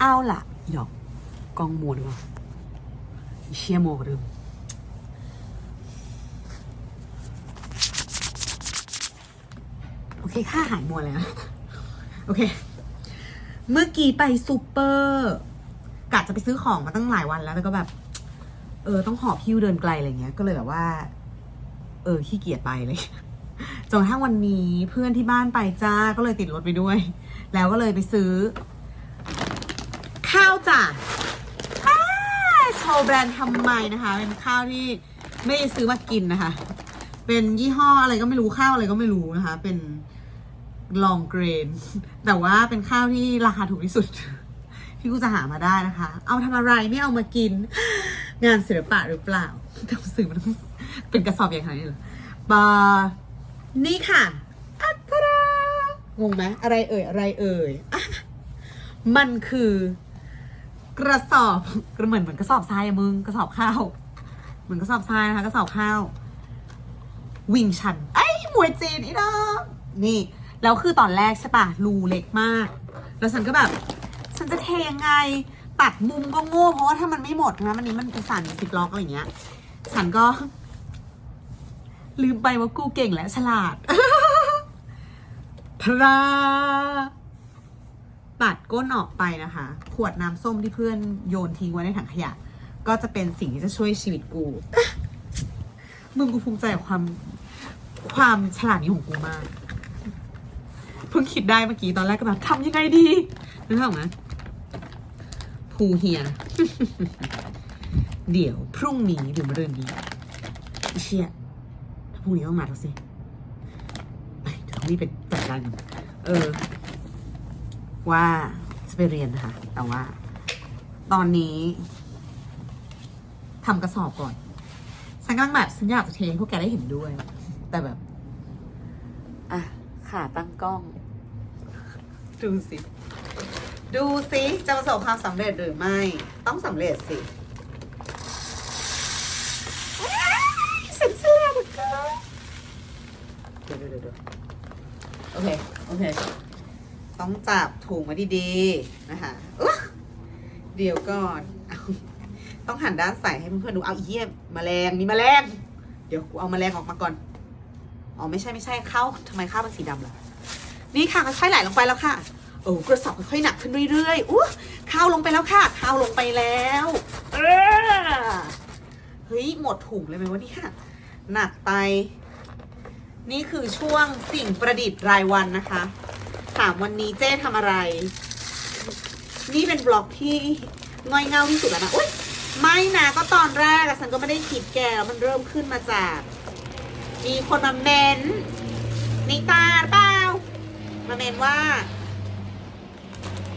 เอาล่ะหยอกกองมัวดีกว่าอีเชี่ยโมกระดึมโอเคค่าหายมัวแล้ว โอเค เมื่อกี้ไปซูเปอร์กะจะไปซื้อของมาตั้งหลายวันแล้วแล้วก็แบบ เออ ต้องหอบพิ้วเดินไกลอะไรเงี้ย ก็เลยแบบว่า เออขี้เกียจไปเลยจนกระทั่งวันนี้เพื่อนที่บ้านไปจ้าก็เลยติดรถไปด้วย แล้วก็เลยไปซื้อ จ้ะอ้าโชว์แบรนด์ทำไมนะคะ เป็นข้าวที่ไม่ได้ซื้อมากินนะคะ เป็นยี่ห้ออะไรก็ไม่รู้ข้าวอะไรก็ไม่รู้นะคะ เป็นลองเกรน แต่ว่าเป็นข้าวที่ราคาถูกที่สุด ที่กูจะหามาได้นะคะ เอาทำอะไรไม่เอามากิน งานศิลปะหรือเปล่าแต่สื่อมันต้องเป็นกระสอบอย่างไรเหรอบานี่ค่ะอัตรางงไหมอะไรเอ่ย อะไรเอ่ยอมันคือ กระสอบเหมือนเหมือนกระสอบทรายอะมึงกระสอบข้าว เหมือนกระสอบทรายนะคะกระสอบข้าว วิ่งชันไอ้มวยจีนอีดอกนี่ แล้วคือตอนแรกใช่ปะรูเล็กมาก แล้วฉันก็แบบ ฉันจะเทยังไงตัดมุมก็โง่เพราะว่าถ้ามันไม่หมดนะวันนี้มันเป็นสั่นสิบล็อกอะไรเงี้ยฉันก็ ลืมไปว่ากูเก่งและฉลาดพระ ตัดก้นออกไปนะคะ ขวดน้ำส้มที่เพื่อนโยนทิ้งไว้ในถังขยะ ก็จะเป็นสิ่งที่จะช่วยชีวิตกู มึงกูภูมิใจกับความความฉลาดนี้ของกูมาก เพิ่งคิดได้เมื่อกี้ตอนแรกก็แบบทำยังไงดีนึกออกไหมภูเฮีย เดี๋ยวพรุ่งนี้หรือมะรืนนี้ไอ้เชี่ยถ้าพรุ่งนี้ต้องมาแล้วสิไปเดี๋ยวต้องรีบไปจัดการเออ ว่าจะไปเรียนนะคะ แต่ว่า ตอนนี้ทำกระสอบก่อนฉันกำลังแบบฉันอยากจะเทให้พวกแกได้เห็นด้วย แต่แบบ อะขาตั้งกล้อง ดูสิ ดูสิจะประสบความสำเร็จหรือไม่ ต้องสำเร็จสิฉันเชื่อเหลือเกินเดี๋ยวเดี๋ยวเดี๋ยวโอเค โอเค ต้องจับถุงไว้ดีๆนะคะเดี๋ยวก่อนอต้องหันด้านใส่ให้เพื่อนๆดูเอาเยี่ยมแมลงมีแมลงเดี๋ยวกูเอาแมลงออกมาก่อนอ๋อไม่ใช่ไม่ใช่ข้าวทำไมข้าวมันสีดำล่ะนี่ค่ะค่อยๆไหลลงไปแล้วค่ะโอ้กระสอบค่อยๆหนักขึ้นเรื่อยๆอู้ข้าวลงไปแล้วค่ะ ข้าวลงไปแล้วเออเฮ้ยหมดถุงเลยไหมวะเนี่ยหนักไป นี่คือช่วงสิ่งประดิษฐ์รายวันนะคะ ถามวันนี้เจ๊ทำอะไร นี่เป็นบล็อกที่ง่อยเง่าที่สุดแล้วนะอุ้ยไม่นะก็ตอนแรกอะฉันก็ไม่ได้คิดแกแล้วมันเริ่มขึ้นมาจาก มีคนมาเมนนิตาเปล่ามาเมนว่า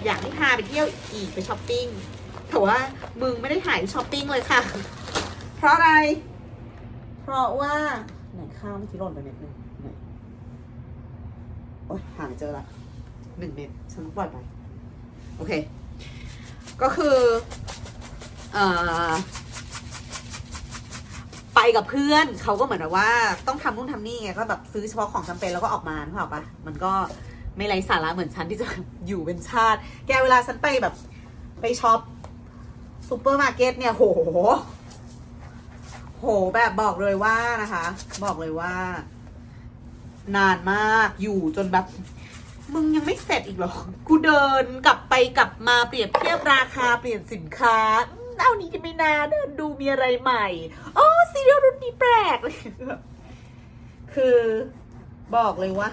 อยากให้พาไปเที่ยวอีกไปช้อปปิ้งแต่ว่ามึงไม่ได้ถ่ายช้อปปิ้งเลยค่ะ เพราะอะไร เพราะว่าไหนข้าวเมื่อกี้หล่นไปเม็ดหนึงโอ๊ยหาไม่เจอละ หนึ่งเม็ดฉันปล่อยไป โอเค ก็คือเออไปกับเพื่อนเขาก็เหมือนแบบว่า ต้องทำนู่นทำนี่ไงก็แบบซื้อเฉพาะของจำเป็นแล้วก็ออกมานึกออกปะมันก็ไม่ไรสาระเหมือนฉันที่จะอยู่เป็นชาติ แกเวลาฉันไปแบบไปช็อปซูเปอร์มาร์เก็ตเนี่ยโห โหแบบบอกเลยว่านะคะ บอกเลยว่า นานมากอยู่จนแบบ มึงยังไม่เสร็จอีกหรอ กูเดินกลับไปกลับมาเปรียบเทียบราคาเปลี่ยนสินค้าเอานี้จะไม่นาเดินดูมีอะไรใหม่อ๋อซีเรียลรุ่นนี้แปลกเลยคือบอกเลยว่า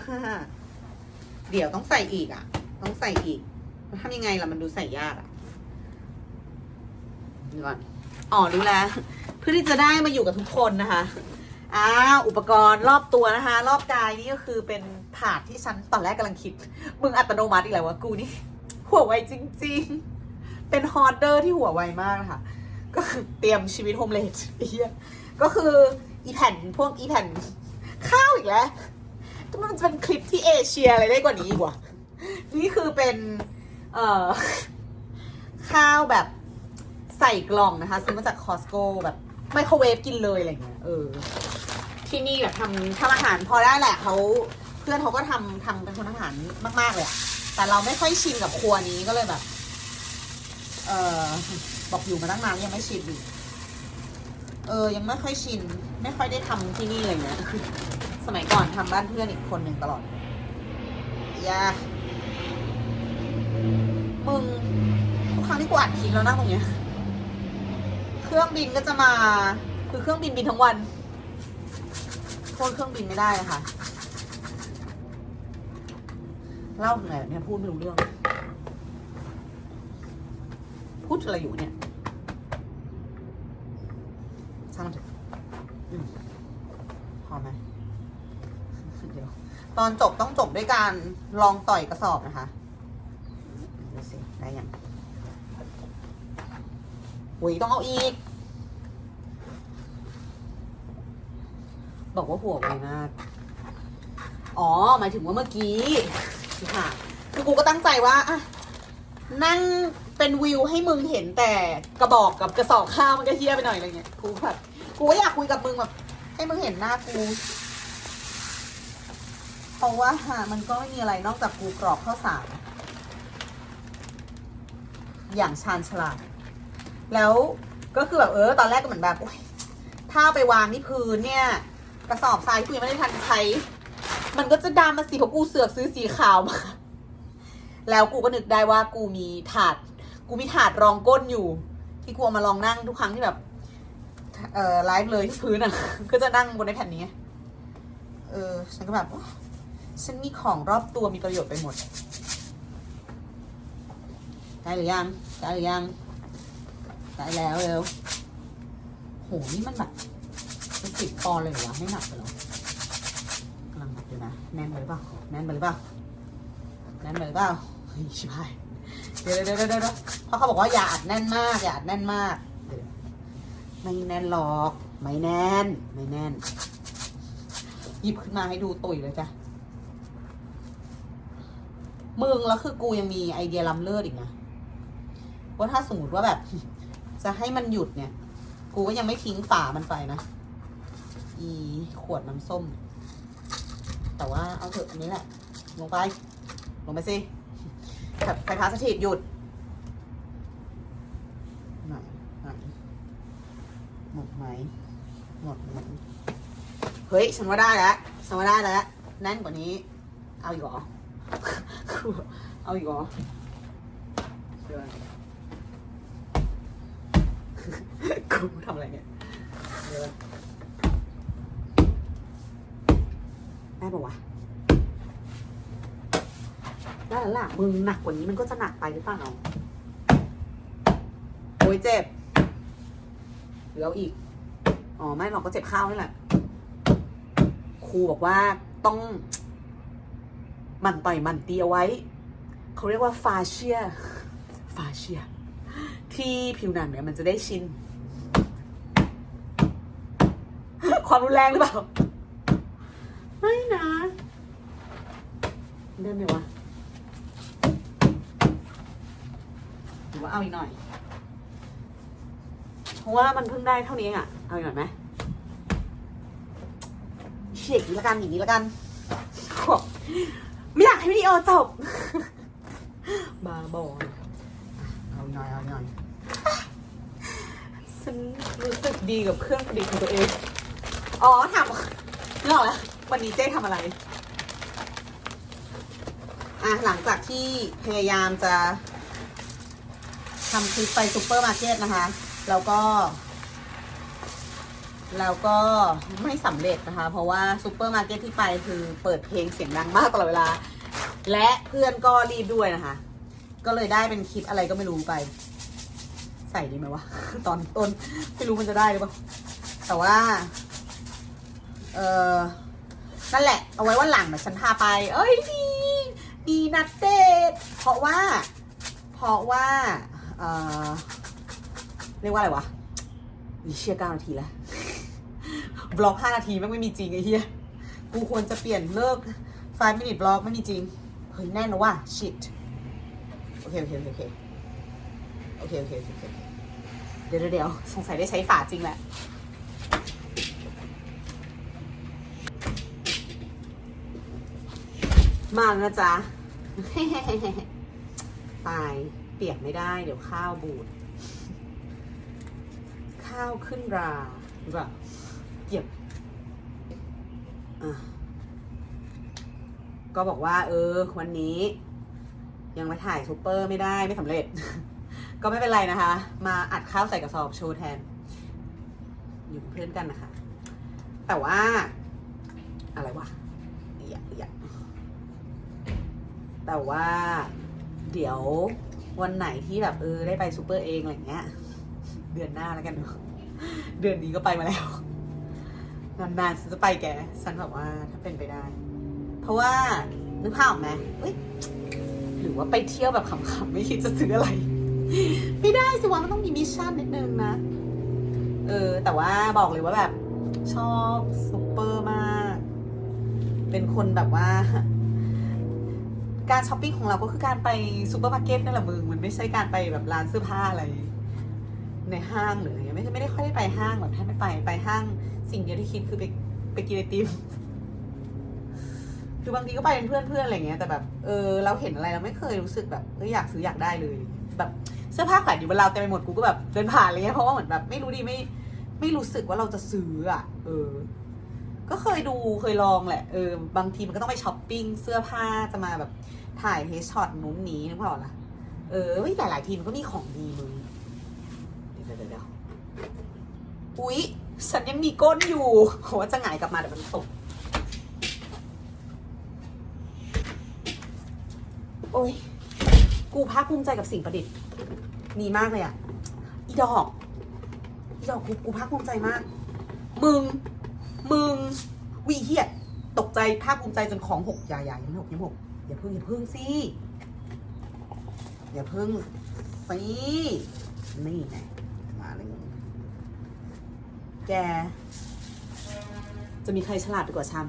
เดี๋ยวต้องใส่อีกอะ ต้องใส่อีกทำยังไงล่ะมันดูใส่ยากอะเดี๋ยวก่อนอ๋อรู้แล้ว เพื่อที่จะได้มาอยู่กับทุกคนนะคะอ่าอุปกรณ์รอบตัวนะคะ รอบกายนี่ก็คือเป็น ถาดที่ฉันตอนแรกกำลังคิด มึงอัตโนมัติอีกแล้ววะกูนี่ หัวไวจริง ๆ เป็นฮอร์เดอร์ที่หัวไวมากนะคะ ก็คือเตรียมชีวิตโฮมเลดเียก็คืออีแผ่นพวกอีแผ่นข้าวอีกแล้วมันจะเป็นคลิปที่เอเชียอะไรได้กว่านี้อีกว่านี่คือเป็น เอ่อ ข้าวแบบใส่กล่องนะคะซื้อมาจากคอสโกแบบไมโครเวฟกินเลยอะไรเงี้ยเออ ที่นี่แบบทำทำอาหารพอได้แหละเขา พื่อนเขาก็ทำทำเป็นคนอาหารมากๆเลยอะแต่เราไม่ค่อยชินกับครัวนี้ก็เลยแบบ เออบอกอยู่มาตั้งนานยังไม่ชินอยู่เออ ยังไม่ค่อยชิน ไม่ค่อยได้ทำที่นี่เลยเนี่ยสมัยก่อนทำบ้านเพื่อนอีกคนหนึ่งตลอดอยามึงทุกครั้งที่กูอ่านคลิปแล้วนั่งตรงเนี้ย เครื่องบินก็จะมา คือเครื่องบินบินทั้งวันโทษเครื่องบินไม่ได้นะคะ เล่าถึงไหนเนี่ยพูดไม่รู้เรื่อง พูดอะไรอยู่เนี่ยช่างมันเถอะอืมพอไหมเดี๋ยวตอนจบต้องจบด้วยการลองต่อยกระสอบนะคะดูสิได้ยังหุยต้องเอาอีก บอกว่าหัวไวมาก อ๋อ หมายถึงว่าเมื่อกี้ ค่ะ คือกูก็ตั้งใจว่าอะนั่งเป็นวิวให้มึงเห็นแต่กระบอกกับกระสอบข้าวมันก็เฮี้ยไปหน่อยอะไรเงี้ยกูแบบกูก็อยากคุยกับมึงแบบให้มึงเห็นหน้ากูเพราะว่ามันก็ไม่มีอะไรนอกจากกูกรอกข้าวสารอย่างชาญฉลาด แล้วก็คือแบบเออ ตอนแรกก็เหมือนแบบถ้าเอาไปวางที่พื้นเนี่ย กระสอบทรายกูยังไม่ได้ทันใช้ มันก็จะดำมาสิเพราะกูเสือกซื้อสีขาวมา แล้วกูก็นึกได้ว่ากูมีถาด กูมีถาดรองก้นอยู่ ที่กูเอามาลองนั่งทุกครั้งที่แบบ เอ่อไลฟ์เลยที่พื้นอะ ก็จะนั่งบนในแผ่นนี้ เออ ฉันก็แบบ ฉันมีของรอบตัวมีประโยชน์ไปหมด ได้หรือยัง ได้หรือยัง ได้แล้วเร็วโห นี่มันแบบเป็นสิบปอนเลยเหรอวะไม่หนักเลยเหรอกำลังแบบอยู่ นะแน่นไปหรือเปล่าแน่นไปหรือเปล่าแน่นไปหรือเปล่าเฮ้ยชิบหายเดี๋ยวเดี๋ยวเดี๋ยวเดี๋ยวเพราะเขาบอกว่าอย่าอัดแน่นมากอย่าอัดแน่นมากไม่แน่นหรอกไม่แน่นไม่แน่น หยิบขึ้นมาให้ดูตุยเลยจ้ะมึงแล้วคือกูยังมีไอเดียล้ำเลิศอีกนะว่าถ้าสมมติว่าแบบ จะให้มันหยุดเนี่ย กูก็ยังไม่ทิ้งฝามันไปนะ อีขวดน้ำส้ม แต่ว่า เถอะอันนี้แหละลงไป ลงไปสิแบบไฟฟ้าสถิตหยุดไหนไหนหมดไหมหมดไหมเฮ้ย ฉันว่าได้แล้วฉันว่าได้แล้วแน่นกว่านี้ เอาอีกเหรอเอาอีกเหรอเชื่อกูทำอะไรเนี่ยเดี๋ยวได้ปะวะ ได้แล้วล่ะมึงหนักกว่านี้มันก็จะหนักไปหรือเปล่าโอ้ยเจ็บเหลืออีก อ๋อ ไม่หรอกก็เจ็บข้าวนี่แหละ ครูบอกว่าต้องหมันต่อยหมันตีเอาไว้ เขาเรียกว่าฟาเชียฟาเชีย ที่ผิวหนังเนี่ยมันจะได้ชิน ความรุนแรงหรือเปล่า ไม่นะ ได้ไหมวะ รือว่าเอาอีกหน่อย เพราะว่ามันเพิ่งได้เท่านี้เองอะเอาอีกหน่อยไหมเฉียกนี้ละกันอย่างนี้ละกันบอกไม่อยากให้วิดีโอจบ บาบอเอาอีกหน่อยเอาอีกหน่อยฉันรู้สึกดีกับเครื่องประดิษฐ์ของตัวเอง อ๋อถามนึกออกแล้ววันนี้เจ๊ทำอะไร อะ หลังจากที่พยายามจะ ทำคลิปไปซูเปอร์มาร์เก็ตนะคะ แล้วก็ แล้วก็ไม่สำเร็จนะคะ เพราะว่าซูเปอร์มาร์เก็ตที่ไปคือเปิดเพลงเสียงดังมากตลอดเวลา และเพื่อนก็รีบด้วยนะคะ ก็เลยได้เป็นคลิปอะไรก็ไม่รู้ไป ใส่ดีไหมวะ ตอนต้นไม่รู้มันจะได้หรือเปล่าแต่ว่า เออนั่นแหละ เอาไว้วันหลังเดี๋ยวฉันพาไป เอ้ยดีดีนัดเดทเพราะว่า เพราะว่า เรียกว่าอะไรวะวิเชียเก้านาทีแล้วบล็อกห้านาทีแม่ไม่มีจริงไอ้เหี้ย กูควรจะเปลี่ยนเลิก5 minute บล็อกไม่มีจริง เฮ้ยแน่นแล้วว่ะ shit โอเคโอเคโอเคโอเคโอเคโอเคโอเคเดี๋ยวเดี๋ยวเดี๋ยวสงสัยได้ใช้ฝาจริงแหละมาแล้วนะจ๊ะตาย เปียกไม่ได้ เดี๋ยวข้าวบูด ข้าวขึ้นราหรือเก็บก็บอกว่า เออ วันนี้ ยังมาถ่ายซูเปอร์ไม่ได้ไม่สำเร็จ ก็ไม่เป็นไรนะคะ มาอัดข้าวใส่กระสอบโชว์แทน อยู่เพื่อนกันนะคะ แต่ว่า อะไรวะอียเอียแต่ว่าเดี๋ยว วันไหนที่แบบเออได้ไปซูเปอร์เองอะไรเงี้ย เดือนหน้าแล้วกันเนอะเดือนนี้ก็ไปมาแล้ว นานๆฉันจะไปแกฉันแบบว่าถ้าเป็นไปได้ เพราะว่านึกภาพออกไหมเอ้ยหรือว่าไปเที่ยวแบบขำๆไม่คิดจะซื้ออะไร ไม่ได้สิวะมันต้องมีมิชชั่นนิดนึงนะ เออ แต่ว่าบอกเลยว่าแบบชอบซูเปอร์มาก เป็นคนแบบว่า การช้อปปิ้งของเราก็คือการไปซูเปอร์มาร์เก็ตนั่นแหละมึงมันไม่ใช่การไปแบบร้านเสื้อผ้าอะไร ในห้างหรืออะไรเงี้ยไม่ไม่ได้ค่อยได้ไปห้างแบบแทบไม่ไปไปห้างสิ่งเดียวที่คิดคือไปไปกินไอติมคือบางทีก็ไปเป็นเพื่อนเพื่อนอะไรเงี้ยแต่แบบเออเราเห็นอะไรเราไม่เคยรู้สึกแบบเอออยากซื้ออยากได้เลย แบบเสื้อผ้าแขวนอยู่บนเราเต็มไปหมดกูก็แบบเดินผ่านอะไรเงี้ยเพราะว่าเหมือนแบบไม่รู้ดีไม่ไม่รู้สึกว่าเราจะซื้ออะ เออ ก็เคยดูเคยลองแหละ เออ บางทีมันก็ต้องไปช้อปปิ้งเสื้อผ้าจะมาแบบ ถ่ายเฮดช็อตนู้นนี้นึกภาพออกล่ะ เออเฮ้ยหลายทีมันก็มีของดีมึงเดี๋ยวเดี๋ยวอุ๊ยฉันยังมีก้นอยู่โหจะหงายกลับมาเดี๋ยวมันตกโอ้ย กูภาคภูมิใจกับสิ่งประดิษฐ์นีมากเลยอะอีดอกอีดอกกูกูภาคภูมิใจมาก มึง มึงวิเฮียตกใจภาคภูมิใจจนของหกอย่าอย่ายังไม่หกยังหก อย่าพึ่งอย่าพึ่งสิอย่าพึ่งสินี่ไงมาเลยมึงแก จะมีใครฉลาดไปกว่าฉัน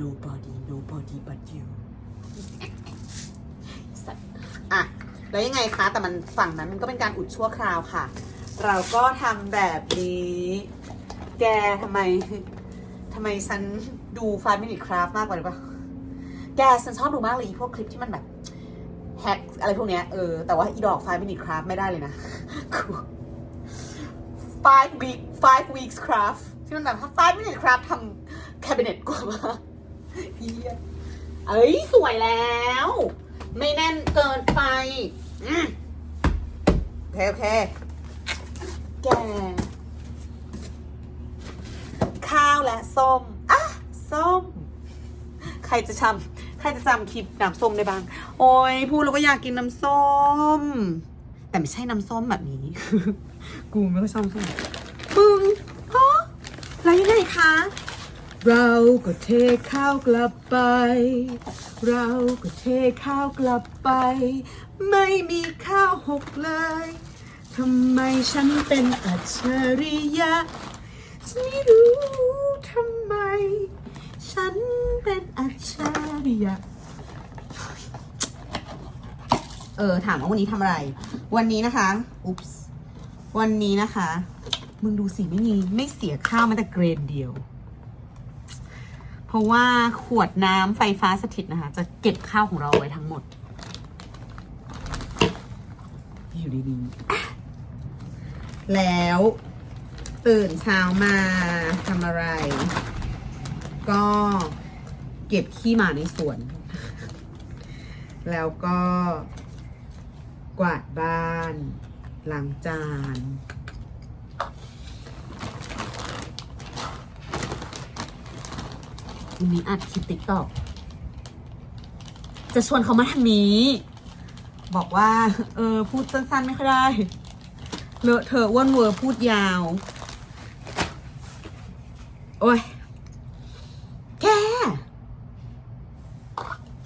nobody nobody but you สัตว์อะ แล้วยังไงคะ แต่มันฝั่งนั้นมันก็เป็นการอุดชั่วคราวค่ะ เราก็ทำแบบนี้ แกทำไมทำไมฉันดู 5 minute craft มากกว่าหรือเปล่า แกฉันชอบดูมากเลยอีพวกคลิปที่มันแบบแฮกอะไรพวกเนี้ยเออแต่ว่าอีดอก5 minute craft ไม่ได้เลยนะ5 week 5 weeks craft ที่มันแบบ5 minute craft ทำ cabinet กว่ามาเฮียเอ้ย สวยแล้ว ไม่แน่นเกินไปโอเค โอเค แก ข้าวและส้ม อะ ส้ม ใครจะจำ ใครจะจำคลิปน้ำส้มได้บ้าง โอ้ยพูดแล้วก็อยากกินน้ำส้ม แต่ไม่ใช่น้ำส้มแบบนี้ กูไม่ค่อยชอบส้มมึงฮะแล้วยังไงคะ เราก็เทข้าวกลับไป เราก็เทข้าวกลับไป ไม่มีข้าวหกเลยทำไมฉันเป็นอัจฉริยะฉันไม่รู้ทำไม ฉันเป็นอัจฉริยะเออ ถามว่าวันนี้ทำอะไร วันนี้นะคะ อุ๊ปส์ วันนี้นะคะ มึงดูสิไม่มีไม่เสียข้าวแม้แต่เกรนเดียว เพราะว่าขวดน้ำไฟฟ้าสถิตนะคะ จะเก็บข้าวของเราไว้ทั้งหมด อยู่ดีๆ แล้วตื่นเช้ามาทำอะไร ก็เก็บขี้หมาในสวน แล้วก็กวาดบ้านล้างจาน วันนี้อัดคลิปติ๊กตอกจะชวนเขามาทางนี้ บอกว่า เออ พูดสั้นๆ ไม่ค่อยได้ เลอะเธอะอ้วนเวอร์พูดยาว โอ้ย แก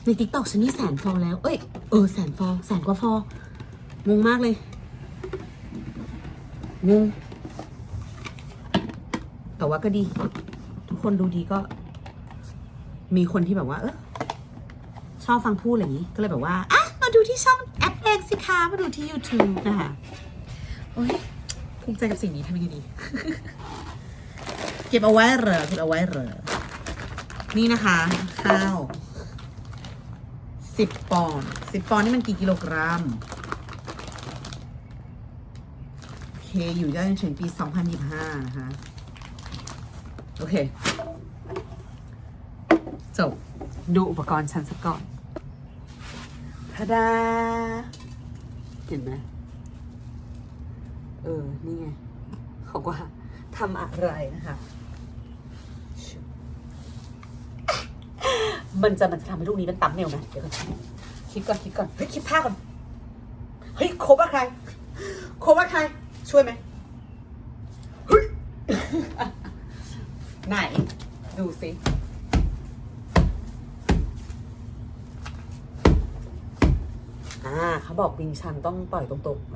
ในติ๊กตอกฉันนี่แสนฟอลแล้ว เอ้ย เออ แสนฟอลแสนกว่าฟอลงงมากเลย งง แต่ว่าก็ดี ทุกคนดูดีก็ มีคนที่แบบว่า เออชอบฟังพูดอะไรอย่างนี้ ก็เลยแบบว่า อะ มาดูที่ช่องแอปเองสิคะมาดูที่ YouTube นะคะโอ้ยภูมิใจกับสิ่งนี้ทำยังไงดี เก็บเอาไว้เหรอ เก็บเอาไว้เหรอ นี่นะคะ ข้าว สิบปอนด์สิบปอนด์นี่มันกี่กิโลกรัมโอเคอยู่ได้จนถึงปีสองพันยี่สิบห้านะคะ โอเค จบ ดูอุปกรณ์ฉันสักก่อนทาดา เห็นไหมเออ นี่ไงเขาว่าทำอะไรนะคะ มันจะมันจะทำให้ลูกนี้เป็นตั้มเนวนะเดี๋ยวก่อนคิดก่อนคิดก่อนเฮ้ยคิดท่าก่อนเฮ้ยโคบว่าใครโคบว่าใคร ช่วยไหมเฮ้ยไหน ดูสิอ่าเขาบอกวิงชันต้องปล่อยตรงๆ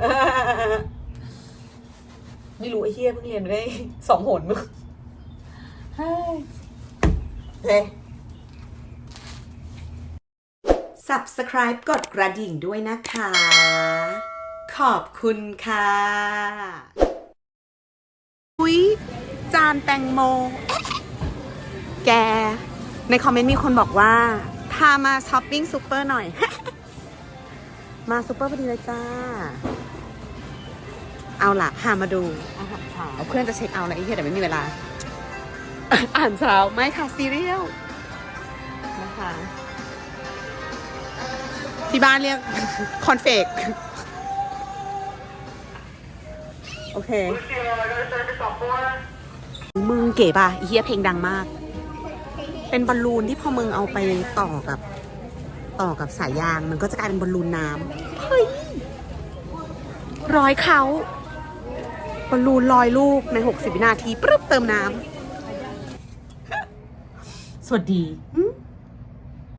ไม่รู้ไอ้เฮียเพิ่งเรียนไปได้สองหนมึงเฮ้ยเฮ้ Subscribe กดกระดิ่งด้วยนะคะ ขอบคุณค่ะ อุ้ยจานแตงโม แก ในคอมเมนต์มีคนบอกว่า พามาช้อปปิ้งซูเปอร์หน่อย มาซูเปอร์พอดีเลยจ้า เอาล่ะ พามาดูอาหารเช้าเพื่อนจะเช็คเอาท์แล้วไอ้เหี้ยแต่ไม่มีเวลา อ่านเช้าไม่ค่ะซีเรียลนะคะ ที่บ้านเรียกคอนเฟก โอเค มึงเก๋ป่ะเฮียเพลงดังมาก เป็นบอลลูนที่พอมึงเอาไปต่อกับ ต่อกับสายยางมันก็จะกลายเป็นบอลลูนน้ำเฮ้ยร้อยเขาบอลลูนลอยลูกใน 60 วินาทีปึ๊บเติมน้ำ สวัสดี